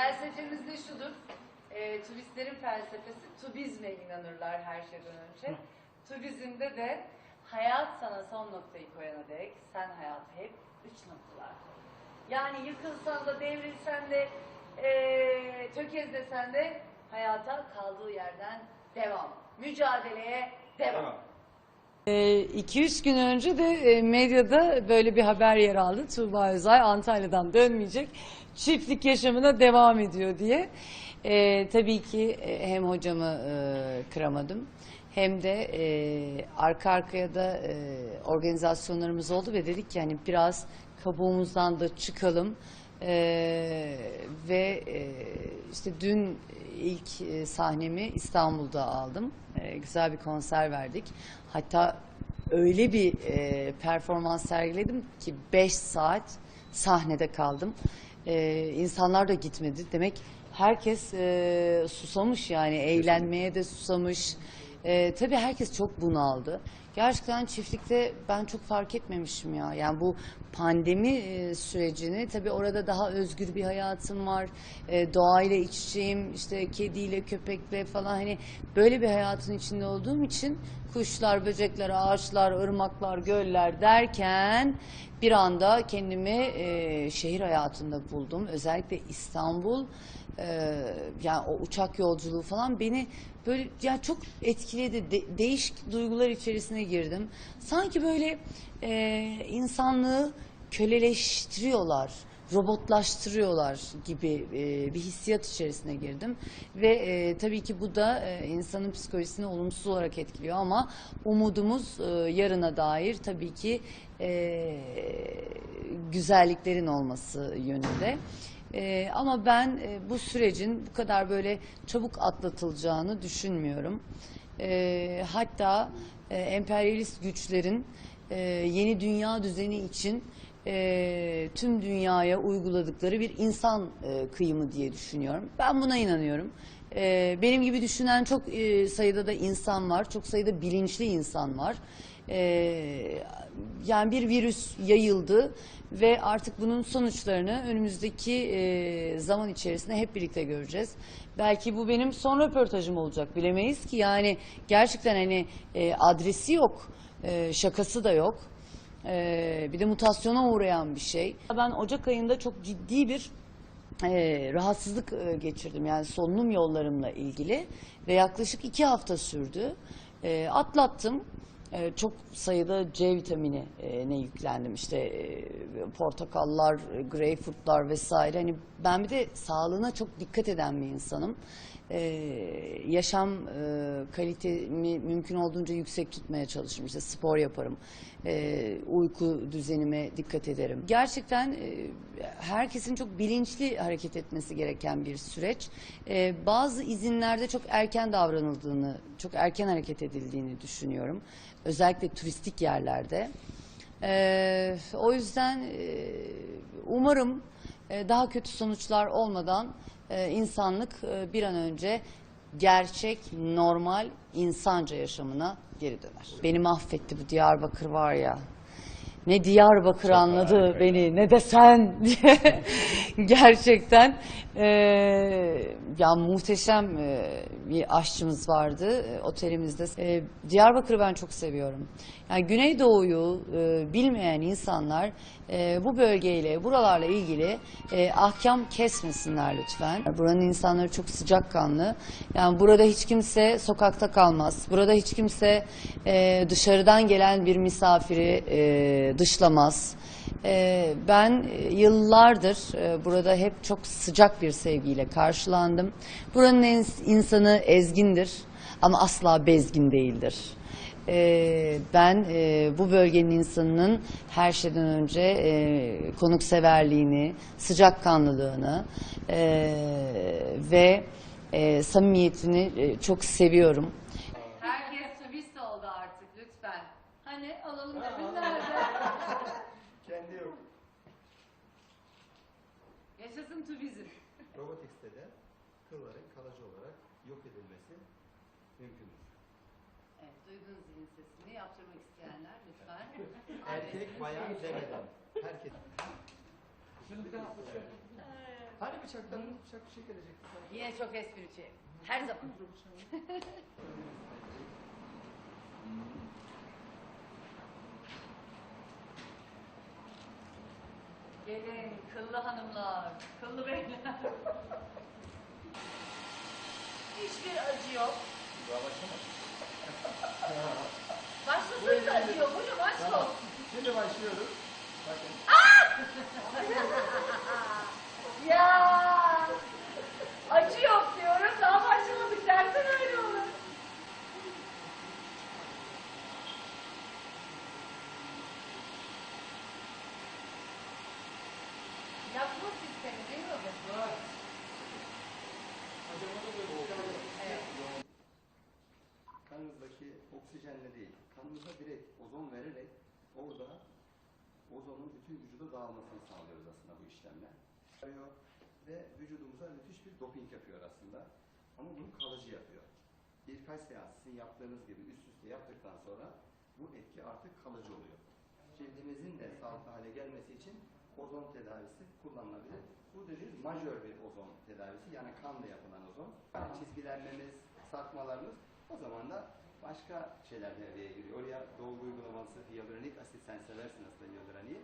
felsefemiz de şudur. E, turistlerin felsefesi tubizme inanırlar her şeyden önce. Tubizmde de hayat sana son noktayı koyana dek sen hayatı hep üç noktalar. Yani yıkılsan da devrilsen de e, tökezlesen de hayata kaldığı yerden devam. Mücadeleye devam. 2-3 gün önce de e, medyada böyle bir haber yer aldı. Tuğba Özay Antalya'dan dönmeyecek. Çiftlik yaşamına devam ediyor diye. E, tabii ki e, hem hocamı e, kıramadım hem de e, arka arkaya da e, organizasyonlarımız oldu ve dedik ki hani biraz kabuğumuzdan da çıkalım. E, ve e, işte dün ilk e, sahnemi İstanbul'da aldım. E, güzel bir konser verdik. Hatta öyle bir e, performans sergiledim ki 5 saat sahnede kaldım. E, insanlar da gitmedi. Demek herkes e, susamış yani eğlenmeye de susamış. E, tabii herkes çok bunaldı. Gerçekten çiftlikte ben çok fark etmemişim ya. Yani bu pandemi e, sürecini tabii orada daha özgür bir hayatım var. E, doğayla iç içeyim, işte kediyle, köpekle falan hani böyle bir hayatın içinde olduğum için kuşlar, böcekler, ağaçlar, ırmaklar, göller derken bir anda kendimi e, şehir hayatında buldum. Özellikle İstanbul e, yani o uçak yolculuğu falan beni böyle ya çok etkiledi. De- değişik duygular içerisine girdim. Sanki böyle e, insanlığı köleleştiriyorlar robotlaştırıyorlar gibi e, bir hissiyat içerisine girdim ve e, tabii ki bu da e, insanın psikolojisini olumsuz olarak etkiliyor ama umudumuz e, yarına dair tabii ki e, güzelliklerin olması yönünde. E, ama ben e, bu sürecin bu kadar böyle çabuk atlatılacağını düşünmüyorum. E, hatta e, emperyalist güçlerin e, yeni dünya düzeni için e, tüm dünyaya uyguladıkları bir insan e, kıyımı diye düşünüyorum. Ben buna inanıyorum. E, benim gibi düşünen çok e, sayıda da insan var, çok sayıda bilinçli insan var. E, yani bir virüs yayıldı ve artık bunun sonuçlarını önümüzdeki e, zaman içerisinde hep birlikte göreceğiz. Belki bu benim son röportajım olacak bilemeyiz ki yani gerçekten hani e, adresi yok, e, şakası da yok. Ee, bir de mutasyona uğrayan bir şey. Ben Ocak ayında çok ciddi bir e, rahatsızlık e, geçirdim yani solunum yollarımla ilgili ve yaklaşık iki hafta sürdü. E, atlattım. E, çok sayıda C vitamini e, ne yüklendim işte e, portakallar, e, greyfurtlar vesaire. Hani ben bir de sağlığına çok dikkat eden bir insanım. E, yaşam e, kalitemi mümkün olduğunca yüksek tutmaya çalışırım. İşte spor yaparım. E, uyku düzenime dikkat ederim. Gerçekten e, herkesin çok bilinçli hareket etmesi gereken bir süreç. E, bazı izinlerde çok erken davranıldığını, çok erken hareket edildiğini düşünüyorum. Özellikle turistik yerlerde. E, o yüzden e, umarım e, daha kötü sonuçlar olmadan e, insanlık e, bir an önce gerçek, normal, insanca yaşamına geri döner. Beni mahvetti bu Diyarbakır var ya. Ne Diyarbakır anladı beni ne de sen diye. Gerçekten e, ya muhteşem e, bir aşçımız vardı e, otelimizde. E, Diyarbakır'ı ben çok seviyorum. Yani Güneydoğu'yu e, bilmeyen insanlar e, bu bölgeyle, buralarla ilgili e, ahkam kesmesinler lütfen. Buranın insanları çok sıcakkanlı. Yani burada hiç kimse sokakta kalmaz. Burada hiç kimse e, dışarıdan gelen bir misafiri e, dışlamaz. E, ben e, yıllardır e, burada hep çok sıcak bir sevgiyle karşılandım. Buranın ins- insanı ezgindir ama asla bezgin değildir. Ee, ben e, bu bölgenin insanının her şeyden önce e, konukseverliğini, sıcakkanlılığını e, ve e, samimiyetini e, çok seviyorum. Herkes turist oldu artık lütfen. Hani alalım da nerede? Kendi yok. Yaşasın turizm. Robotics'te de kılların kalıcı olarak yok edilmesi mümkündür. Evet, duydunuz zilin sesini. Yaptırmak isteyenler lütfen. Erkek, bayan demeden. Herkes. Evet. Hani bıçaktan bıçak bir şey gelecekti. Yine çok espriti. Her zaman. Gelin kıllı hanımlar, kıllı beyler. Hiçbir acı yok. Daha başlamadı. Başlasın da acı yok. Hocam aşk Tamam. olsun. Şimdi başlıyoruz. Bakın. Ya acı yok diyorum. Daha başlamadık dersen öyle olur. Yakma sistemi değil mi hocam? Evet. Kanınızdaki oksijenle değil, kanınıza direkt ozon vererek orada ozonun bütün vücuda dağılmasını sağlıyoruz aslında bu işlemle. Ve vücudumuza müthiş bir doping yapıyor aslında. Ama bunu kalıcı yapıyor. Birkaç seans sizin yaptığınız gibi üst üste yaptıktan sonra bu etki artık kalıcı oluyor. Cildimizin de sağlıklı hale gelmesi için ozon tedavisi kullanılabilir. Bu dediğimiz majör bir ozon tedavisi yani kanla yapılan ozon. Yani çizgilenmemiz, sarkmalarımız o zaman da başka şeyler devreye giriyor. Oraya dolgu uygulaması hyaluronik asit sen seversin aslında hyaluronik.